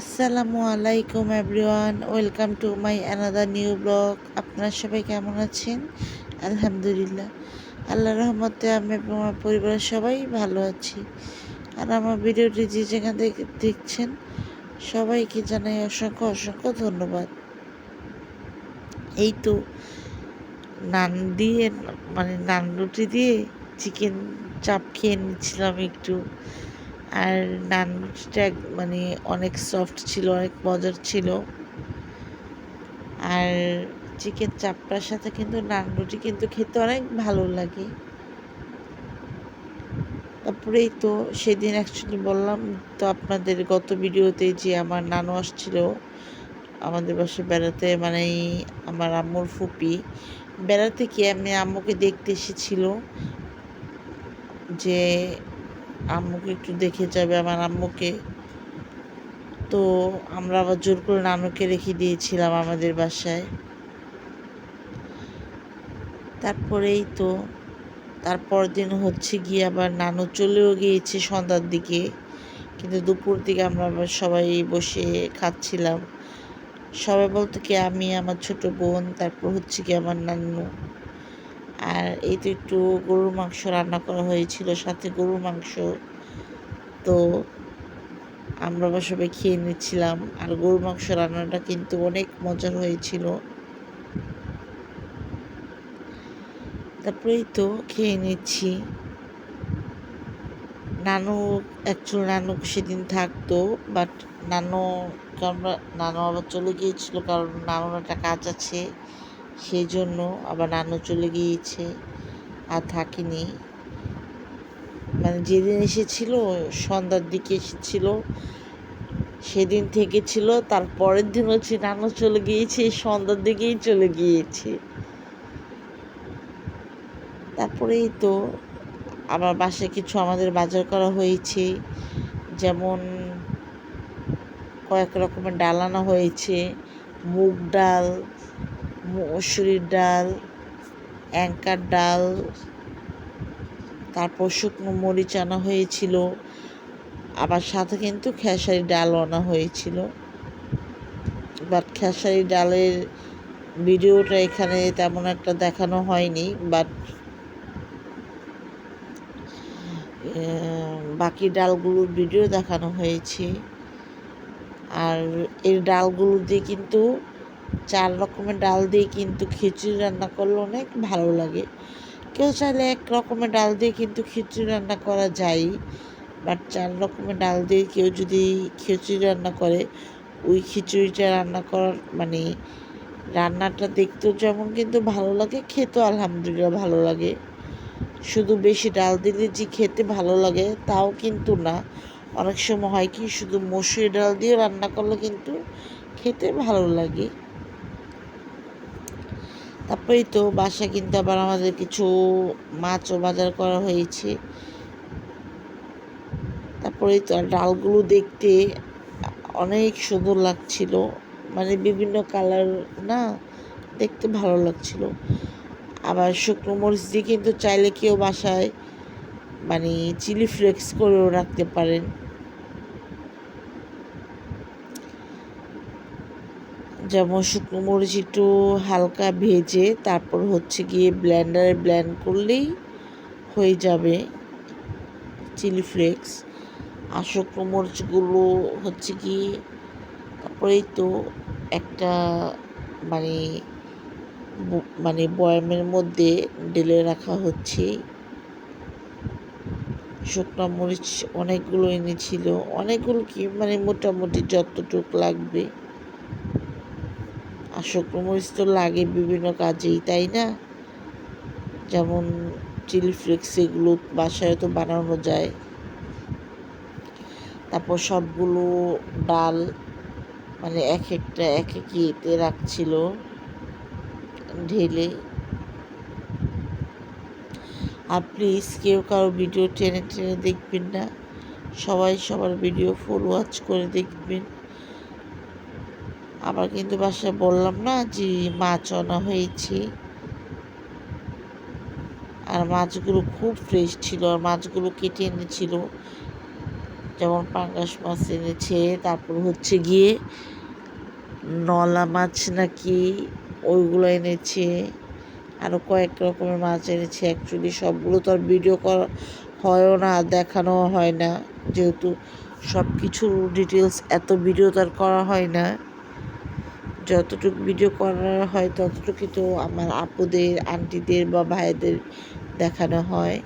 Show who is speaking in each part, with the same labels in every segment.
Speaker 1: আসসালামু আলাইকুম everyone, welcome to my another new blog. আপনারা সবাই কেমন আছেন? আলহামদুলিল্লাহ। আল্লাহ রহমতে আমি আমার পরিবারের সবাই ভালো আছি। আর আমার ভিডিওটি যে যেখান থেকে দেখছেন, সবাইকে জানাই অসংখ্য অসংখ্য ধন্যবাদ। এই তো নান দিয়ে মানে নান রুটি দিয়ে চিকেন চাপ খেয়ে নিচ্ছিলাম একটু। আর নান রুটিটা মানে অনেক সফট ছিল, অনেক মজার ছিল। আর চিকেন চাপটার সাথে কিন্তু নান রুটি কিন্তু খেতে অনেক ভালো লাগে। তারপরেই তো সেদিন অ্যাকচুয়ালি বললাম তো আপনাদের গত ভিডিওতে যে আমার নানু আসছিল আমাদের বাসায় বেড়াতে মানে আমার আম্মুর ফুপি, বেড়াতে গিয়ে আমি আম্মুকে দেখতে এসেছিল যে আম্মুকে একটু দেখে যাবে, আমার আম্মুকে। তো আমরা আবার জোর করে নানুকে রেখে দিয়েছিলাম আমাদের বাসায়। তারপরেই তো, তারপর দিন হচ্ছে গিয়ে আবার নানু চলেও গিয়েছে সন্ধ্যার দিকে। কিন্তু দুপুর দিকে আমরা আবার সবাই বসে খাচ্ছিলাম। সবাই বলতো কি, আমি, আমার ছোট বোন, তারপর হচ্ছে কি আমার নানু। আর এই তো একটু গরুর মাংস রান্না করা হয়েছিল, সাথে গরুর মাংস। তো আমরা সবাই খেয়ে নিচ্ছিলাম। আর গরুর মাংস রান্নাটা কিন্তু অনেক মজার হয়েছিল। তারপরেই তো খেয়ে নিচ্ছি। নানু অ্যাকচুয়াল নানু সেদিন থাকতো বাট নানু আমরা নানু আবার চলে গিয়েছিল, কারণ নানুর একটা কাজ আছে। সেই জন্য আবার নানু চলে গিয়েছে আর থাকিনি। মানে যেদিন এসেছিল, সন্ধ্যার দিকে এসেছিল, সেদিন থেকে ছিল তার পরের দিন হচ্ছে নানু চলে গিয়েছে, সন্ধ্যার দিকেই চলে গিয়েছে। তারপরেই তো আবার বাসায় কিছু আমাদের বাজার করা হয়েছে, যেমন কয়েক রকমের ডাল আনা হয়েছে, মুগ ডাল মসুরির ডাল, অ্যাঙ্কার ডাল, তারপর শুকনো মরিচ আনা হয়েছিল, আবার সাথে কিন্তু খেসারি ডাল আনা হয়েছিল। বাট খেসারি ডালের ভিডিওটা এখানে তেমন একটা দেখানো হয়নি বাট বাকি ডালগুলোর ভিডিও দেখানো হয়েছে। আর এই ডালগুলো দিয়ে কিন্তু চার রকমের ডাল দিয়ে কিন্তু খিচুড়ি রান্না করলে অনেক ভালো লাগে। কেউ চাইলে এক রকমের ডাল দিয়ে কিন্তু খিচুড়ি রান্না করা যায় বাট চার রকমের ডাল দিয়ে কেউ যদি খিচুড়ি রান্না করে, ওই খিচুড়িটা রান্না করার মানে রান্নাটা দেখতেও যেমন কিন্তু ভালো লাগে, খেতেও আলহামদুলিল্লাহ ভালো লাগে। শুধু বেশি ডাল দিলে যে খেতে ভালো লাগে তাও কিন্তু না। অনেক সময় হয় কি শুধু মসুরি ডাল দিয়ে রান্না করলে কিন্তু খেতে ভালো লাগে। তারপরেই তো বাসা কিন্তু আবার আমাদের কিছু মাছও বাজার করা হয়েছে। তারপরেই তো ডালগুলো দেখতে অনেক সুন্দর লাগছিল। মানে বিভিন্ন কালার না, দেখতে ভালো লাগছিল। আবার শুকনো মরিচ দিয়ে কিন্তু চাইলে কেউ বাসায় মানে চিলি ফ্লেক্স করেও রাখতে পারেন। যেমন শুকনো মরিচ একটু হালকা ভেজে তারপর হচ্ছে গিয়ে ব্ল্যান্ডারে ব্ল্যান্ড করলেই হয়ে যাবে চিলি ফ্লেক্স আর শুকনো মরিচগুলো হচ্ছে কি, তারপরেই তো একটা মানে মানে বয়ামের মধ্যে ঢেলে রাখা হচ্ছে। শুকনো মরিচ অনেকগুলো এনেছিল, অনেকগুলো কি মানে মোটামুটি যতটুক লাগবে। শুকনো তো লাগে বিভিন্ন কাজেই, তাই না? যেমন চিলি ফ্লেক্স এগুলো বাসায় তো বানানো যায়। তারপর সবগুলো ডাল মানে এক একটা, এক এক ইয়েতে রাখছিল, ঢেলে। আর প্লিজ কেউ কারও ভিডিও টেনে টেনে দেখবেন না। সবাই সবার ভিডিও ফুল ওয়াচ করে দেখবেন। আবার কিন্তু বাসায় বললাম না যে মাছ আনা হয়েছে। আর মাছগুলো খুব ফ্রেশ ছিল আর মাছগুলো কেটে এনেছিল। যেমন পাঙ্গাস মাছ এনেছে, তারপর হচ্ছে গিয়ে নলা মাছ নাকি ওইগুলো এনেছে। আরও কয়েক রকমের মাছ এনেছে অ্যাকচুয়ালি সবগুলো তো আর ভিডিও করা, হয়ও না দেখানো হয় না। যেহেতু সব কিছুর ডিটেলস এত ভিডিও তো আর করা হয় না। যতটুকু ভিডিও করা হয় ততটুকু তো আমার আপুদের, আন্টিদের বা ভাইদের দেখানো হয়।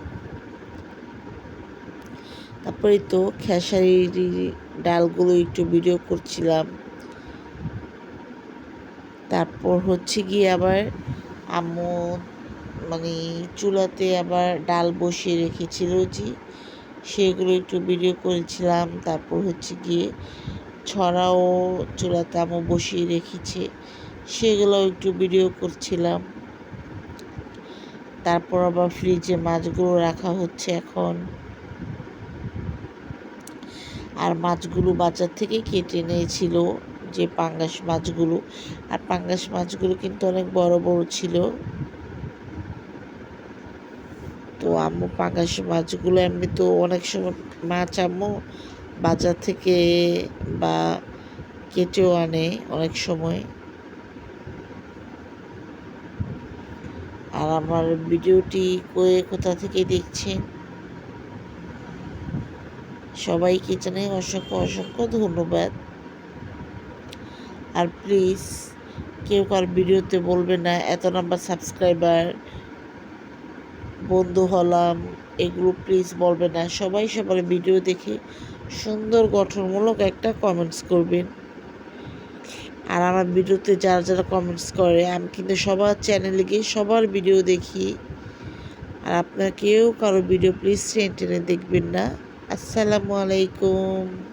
Speaker 1: তারপরে তো খেসারির ডালগুলো একটু ভিডিও করছিলাম। তারপর হচ্ছে গিয়ে আবার আম্মু মানে চুলাতে আবার ডাল বসিয়ে রেখেছিল যে, সেগুলো একটু ভিডিও করেছিলাম। তারপর হচ্ছে গিয়ে ছড়াও, চুলাতে আম্মু বসিয়ে রেখেছে, সেগুলো একটু ভিডিও করছিলাম। তারপর আবার ফ্রিজে মাছগুলো রাখা হচ্ছে এখন। আর মাছগুলো বাজার থেকে কেটে নিয়েছিল যে পাঙ্গাস মাছগুলো। আর পাঙ্গাস মাছগুলো কিন্তু অনেক বড় বড় ছিল। তো আম্মু পাঙ্গাস মাছগুলো এমনি তো অনেক সময়, মাছ আম্মু বাজার থেকে বা কেটেও আনে অনেক সময়। আর আমার ভিডিওটি কয়ে কোথা থেকে দেখছেন? সবাইকে জানাই অসংখ্য অসংখ্য ধন্যবাদ। আর প্লিজ কেউ কার ভিডিওতে বলবে না, এত নাম্বার সাবস্ক্রাইবার বন্ধু হলাম, এগুলো প্লিজ বলবে না। সবাই সবার ভিডিও দেখে সুন্দর, গঠনমূলক একটা কমেন্টস করবেন। আর আমার ভিডিওতে যারা যারা কমেন্টস করে, আমি কিন্তু সবার চ্যানেলে গিয়ে সবার ভিডিও দেখি। আর আপনারা কেউ কারও ভিডিও প্লিজ টেনে দেখবেন না। আসসালামু আলাইকুম।